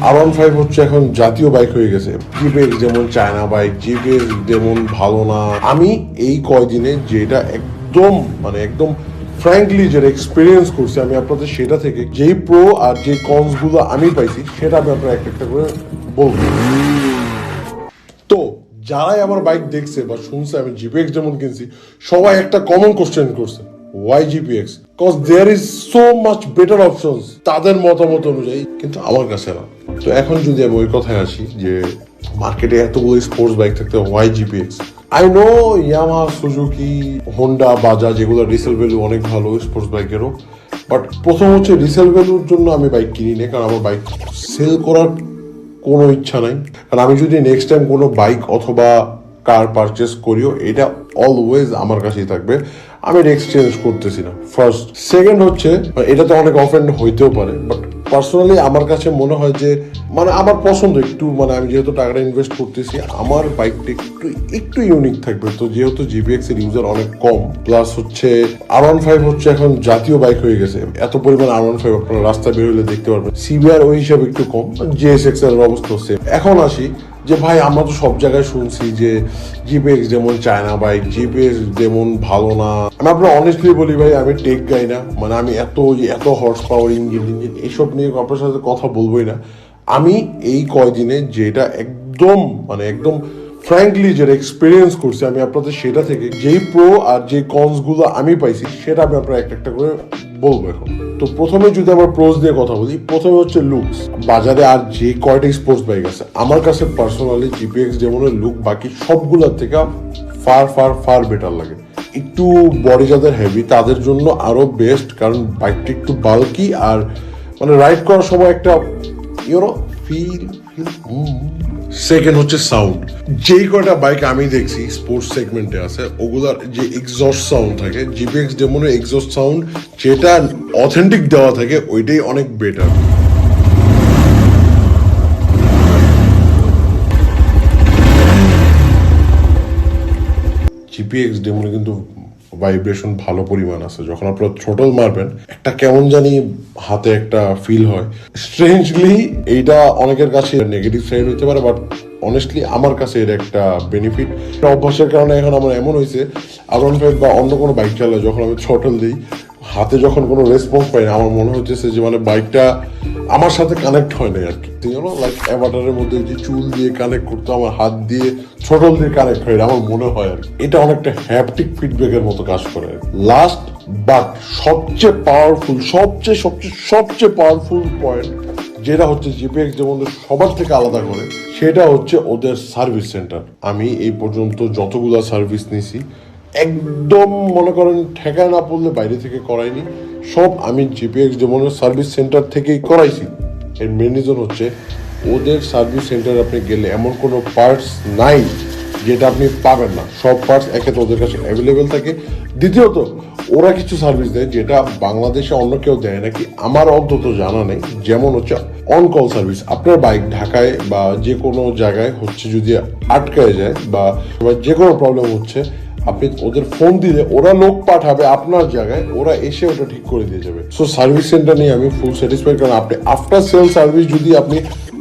আর one five হচ্ছে এখন জাতীয় বাইক হয়ে গেছে। জিপিএক্স যেমন চায়না বাইক জিপিএক্স যেমন ভালো না। আমি এই কয়দিনে যেটা একদম মানে একদম ফ্র্যাঙ্কলি যেটা এক্সপিরিয়েন্স করছি, আমি আপনাদের সেটা থেকে, যেই প্রো আর যে কনসগুলো আমি পাইছি, সেটা আমি আপনার এক একটা করে বলব। তো, যারাই আমার বাইক দেখছে বা শুনছে, আমি জিপিএক্স যেমন কিনছি, সবাই একটা কমন কোশ্চেন করছে। GPX cause there is so much better options তাদের মতামত অনুযায়ী, কিন্তু আমার কাছে না। তো এখন যদি আমি ওই কথায় আসি যে মার্কেটে এতগুলো স্পোর্টস বাইক থাকতে why GPX I know Yamaha Suzuki Honda Bajaj যেগুলো রিসেল ভ্যালু অনেক ভালো স্পোর্টস বাইকেরও বাট প্রথম হচ্ছে রিসেল ভ্যালুর জন্য আমি বাইক কিনি না, কারণ আমার বাইক সেল করার কোনো ইচ্ছা নাই। কারণ আমি যদি নেক্সট টাইম কোনো বাইক অথবা কার পারচেস করিও, এটা অলওয়েজ আমার কাছেই থাকবে। আমি এটা এক্সচেঞ্জ করতেছি না। ফার্স্ট সেকেন্ড হচ্ছে, এটাতে অনেক অফেন্ড হইতেও পারে বাট পার্সোনালি আমার কাছে মনে হয় যে মানে আমার পছন্দ একটু মানে আমি যেহেতু টাকাটা ইনভেস্ট করতেছি, আমার বাইকটা একটু একটু ইউনিক থাকবে। তো যেহেতু জিবিএক্স এর ইউজার অনেক কম প্লাস হচ্ছে আর ওয়ান ফাইভ হচ্ছে এখন জাতীয় বাইক হয়ে গেছে। এত পরিমাণ আর ওয়ান ফাইভ আপনারা রাস্তায় বেরোলে দেখতে পারবেন। সিবিআর ওই হিসাবে একটু কম জিএসএক্স এর অবস্থা হচ্ছে এখন আসি যে ভাই, আমরা তো সব জায়গায় শুনছি যে জিপিএক্স যেমন চায়না বাইক জিপিএক্স যেমন ভালো না। আমি আপনার অনেস্টলি বলি ভাই, আমি টেক গাই না। মানে আমি এত এত হর্স পাওয়ার ইঞ্জিন ইঞ্জিন এইসব নিয়ে আপনার সাথে কথা বলবোই না। আমি এই কয়দিনে যেটা একদম মানে একদম ফ্র্যাঙ্কলি যেটা এক্সপিরিয়েন্স করছি, আমি আপনাদের সেটা থেকে, যেই প্রো আর যে কনসগুলো আমি পাইছি, সেটা আমি আপনার একটা একটা করে বলব এখন। তো প্রথমে যদি আমার প্রোজ দিয়ে কথা বলি, প্রথমে হচ্ছে লুকস বাজারে আর যে কয়টা স্পোর্টস বাইক আছে, আমার কাছে পার্সোনালি জিপিএক্স যেমন লুক বাকি সবগুলোর থেকে ফার ফার ফার বেটার লাগে। একটু বডি যাদের হেভি তাদের জন্য আরও বেস্ট কারণ বাইকটা একটু বাল্কি আর মানে রাইড করার সময় একটা you know feel feel second হচ্ছে সাউন্ড যেই কয়টা বাইক আমি দেখছি স্পোর্টস সেগমেন্টে আছে, ওগুলার যে এক্সস্ট সাউন্ড থাকে জিপিএক্স ডেমনের এক্সস্ট সাউন্ড যেটা অথেন্টিক দেওয়া থাকে, ওইটাই অনেক বেটার জিপিএক্স ডেমনে কিন্তু ভাইব্রেশন ভালো পরিমাণ আছে। যখন আপনারা থ্রোটল মারবেন, একটা কেমন জানি হাতে একটা ফিল হয়। স্ট্রেঞ্জলি এইটা অনেকের কাছে নেগেটিভ সাইড হতে পারে বাট অনেস্টলি আমার কাছে এর একটা বেনিফিট অভ্যাসের কারণে এখন আমার এমন হয়েছে আর ফাইভ বা অন্য কোনো বাইক চালায় যখন আমি থ্রোটল দিই হাতে যখন কোনো রেসপন্স পাই না আমার মনে হচ্ছে যে মানে বাইকটা আমার সাথে কানেক্ট হয় না আর কি। জানো লাইক অ্যাভাটারের মধ্যে যে চুল দিয়ে কানেক্ট করতো, আমার হাত দিয়ে ছোটল দিয়ে কানেক্ট হয় আমার মনে হয় আর। এটা অনেকটা হ্যাপটিক ফিডব্যাকের মতো কাজ করে লাস্ট বাট সবচেয়ে পাওয়ারফুল সবচেয়ে সবচেয়ে সবচেয়ে পাওয়ারফুল পয়েন্ট যেটা হচ্ছে জিপিএক্স যেমন সবার থেকে আলাদা করে, সেটা হচ্ছে ওদের সার্ভিস সেন্টার আমি এই পর্যন্ত যতগুলা সার্ভিস নিছি একদম মনে করেন ঠেকায় না পড়লে বাইরে থেকে করাইনি সব আমি জিপিএক্স যেমন সার্ভিস সেন্টার থেকেই করাইছি। এর মেন রিজন হচ্ছে ওদের সার্ভিস সেন্টারে আপনি গেলে এমন কোনো পার্টস নাই যেটা আপনি পাবেন না। সব পার্টস একে তো ওদের কাছে অ্যাভেলেবেল থাকে। দ্বিতীয়ত, ওরা কিছু সার্ভিস দেয় যেটা বাংলাদেশে অন্য কেউ দেয় নাকি? আমার অন্তত জানা নেই। যেমন হচ্ছে অন কল সার্ভিস। আপনার বাইক ঢাকায় বা যে কোনো জায়গায় হচ্ছে যদি আটকায় যায় বা যে কোনো প্রবলেম হচ্ছে আপনি ওদের ফোন দিলে ওরা লোক পাঠাবে আপনার জায়গায়, ওরা এসে ওটা ঠিক করে দিয়ে যাবে। সো সার্ভিস সেন্টার নিয়ে আমি ফুল স্যাটিসফাইড কারণ আপনি আফটার সেল সার্ভিস যদি আপনি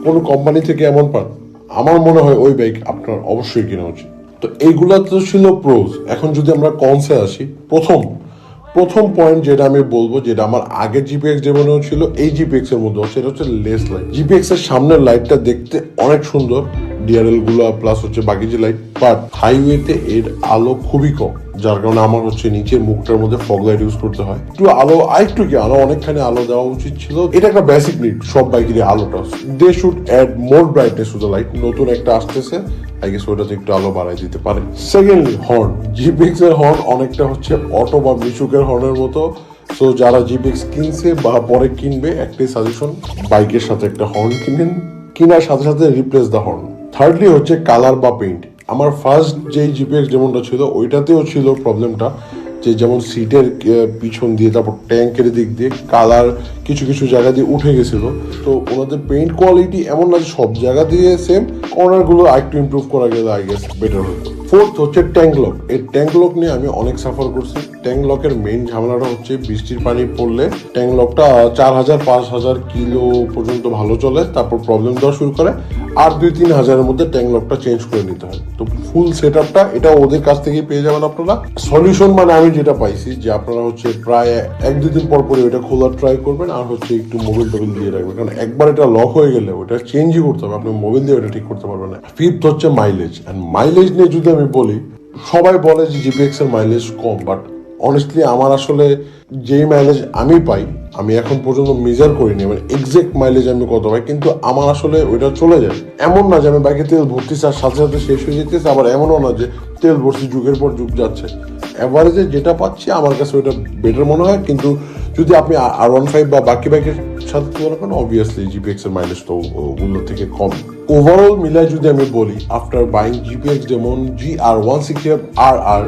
কোনো কোম্পানি থেকে এমন পান, আমার মনে হয় ওই বাইক আপনার অবশ্যই কেনা উচিত। তো এইগুলা তো ছিল প্রোজ এখন যদি আমরা কনসে আসি, প্রথম প্রথম পয়েন্ট যেটা আমি বলব, যেটা আমার আগের জিপিএক্স যেমন ছিল, এই জিপিএক্স এর মধ্যে সেটা হচ্ছে লেস লাইট জিপিএক্স এর সামনের লাইটটা দেখতে অনেক সুন্দর। ডিআরএলগুলো প্লাস হচ্ছে বাকি যে লাইট বাট হাইওয়েতে এর আলো খুবই কম, যার কারণে আমার হচ্ছে নিচের মুখটার মধ্যে ফগ লাইট ইউজ করতে হয়। একটু আলো, আরেকটু কি আলো অনেকখানি আলো দেওয়া উচিত ছিল। এটা একটা বেসিক নিড সব বাইকেরই আলোটা। They should add more brightness to the light নতুন একটা আসতেছে আই গেস ওটাতে একটু আলো বাড়াই দিতে পারে। সেকেন্ডলি হর্ন জিপিএক্স এর হর্ন অনেকটা হচ্ছে অটো বা মিশুকের হর্নের মতো। সো যারা জিপিএক্স কিনছে বা পরে কিনবে, একটাই সাজেশন বাইকের সাথে একটা হর্ন কিনেন। কেনার সাথে সাথে রিপ্লেস দ্য হর্ন থার্ডলি হচ্ছে কালার বা পেইন্ট আমার ফার্স্ট যেই জিপিএক্স যেমনটা ছিল, ওইটাতেও ছিল প্রবলেমটা যে যেমন সিটের পিছন দিয়ে, তারপর ট্যাঙ্কের দিক দিয়ে কালার কিছু কিছু জায়গা দিয়ে উঠে গেছিল। তো ওনাদের পেইন্ট কোয়ালিটি এমন না যে সব জায়গা দিয়ে সেম কর্নারগুলো আরেকটু ইমপ্রুভ করা গেলে আই গেস বেটার হতো ফোর্থ হচ্ছে ট্যাঙ্ক লক এই ট্যাঙ্ক লক নিয়ে আমি অনেক সাফার করছি। ট্যাঙ্ক লকের মেইন ঝামেলাটা হচ্ছে বৃষ্টির পানি পড়লে ট্যাঙ্ক লকটা চার হাজার, পাঁচ হাজার কিলো পর্যন্ত ভালো চলে, তারপর প্রবলেম দেওয়া শুরু করে। আর দুই তিন হাজারের মধ্যে ট্যাঙ্ক লকটা চেঞ্জ করে নিতে হয়। তো ফুল সেট আপটা এটা ওদের কাছ থেকেই পেয়ে যাবেন আপনারা। সলিউশন মানে আমি যেটা পাইছি, যে আপনারা হচ্ছে প্রায় এক দুই দিন পর পরে ওটা খোলার ট্রাই করবেন আর হচ্ছে একটু মোবাইল টোবিল দিয়ে রাখবেন। কারণ একবার এটা লক হয়ে গেলে ওটা চেঞ্জই করতে হবে, আপনি মোবাইল দিয়ে ওটা ঠিক করতে পারবেন না। ফিফথ হচ্ছে মাইলেজ অ্যান্ড মাইলেজ নিয়ে যদি আমি বলি, সবাই বলে যে জিপিএক্স এর মাইলেজ কম বাট অনেস্টলি আমার আসলে যেই মাইলেজ আমি পাই, আমি এখন পর্যন্ত মেজার করিনি মানে এক্সাক্ট মাইলেজ আমি কত পাই, কিন্তু আমার আসলে ওইটা চলে যায়। এমন না যে আমি বাইকে তেল ভর্তি আর সাথে সাথে শেষ হয়ে যেতেছে, আবার এমনও না যে তেল ভর্তি যুগের পর যুগ যাচ্ছে। অ্যাভারেজে যেটা পাচ্ছি, আমার কাছে ওইটা বেটার মনে হয়, কিন্তু যদি আপনি আর ওয়ান ফাইভ বা বাকি বাইকের সাথে তুলনা করেন অবভিয়াসলি জিপিএক্স এর মাইলেজ তো ওগুলোর থেকে কম। ওভারঅল মিলায় যদি আমি বলি আফটার বাইং জিপিএক্স যেমন G R one sixty R R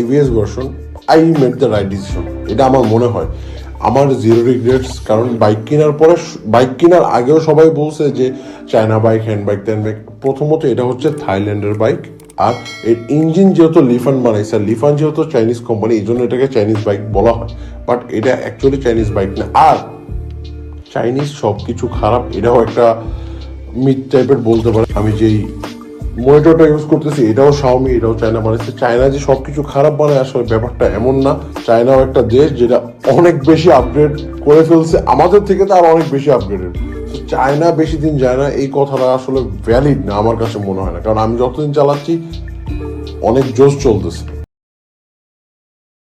AVS version I made the right decision এটা আমার মনে হয়। আমার জিরো রিগ্রেটস কারণ বাইক কেনার পরে বাইক কেনার আগেও সবাই বলছে যে চায়না বাইক হ্যান্ড বাইক ত্যান বাইক প্রথমত এটা হচ্ছে থাইল্যান্ডের বাইক আর এর ইঞ্জিন যেহেতু লিফান বানাইছে, আর লিফান যেহেতু চাইনিজ কোম্পানি এই জন্য এটাকে চাইনিজ বাইক বলা হয়। বাট এটা অ্যাকচুয়ালি চাইনিজ বাইক না। আর চাইনিজ সব কিছু খারাপ, এটাও একটা মিথ টাইপের বলতে পারে। আমি যেই মনিটরটা ইউজ করতেছি, এটাও শাওমি এটাও চায়না বানাইছে চায়না যে সব কিছু খারাপ বানায়, আসলে ব্যাপারটা এমন না। চায়নাও একটা দেশ যেটা অনেক বেশি আপগ্রেড করে ফেলছে, আমাদের থেকে তো আর অনেক বেশি আপগ্রেডেড চায়না বেশি দিন যায় না, এই কথাটা আসলে ভ্যালিড না, আমার কাছে মনে হয় না। কারণ আমি যতদিন চালাচ্ছি, অনেক জোশ চলতেছে।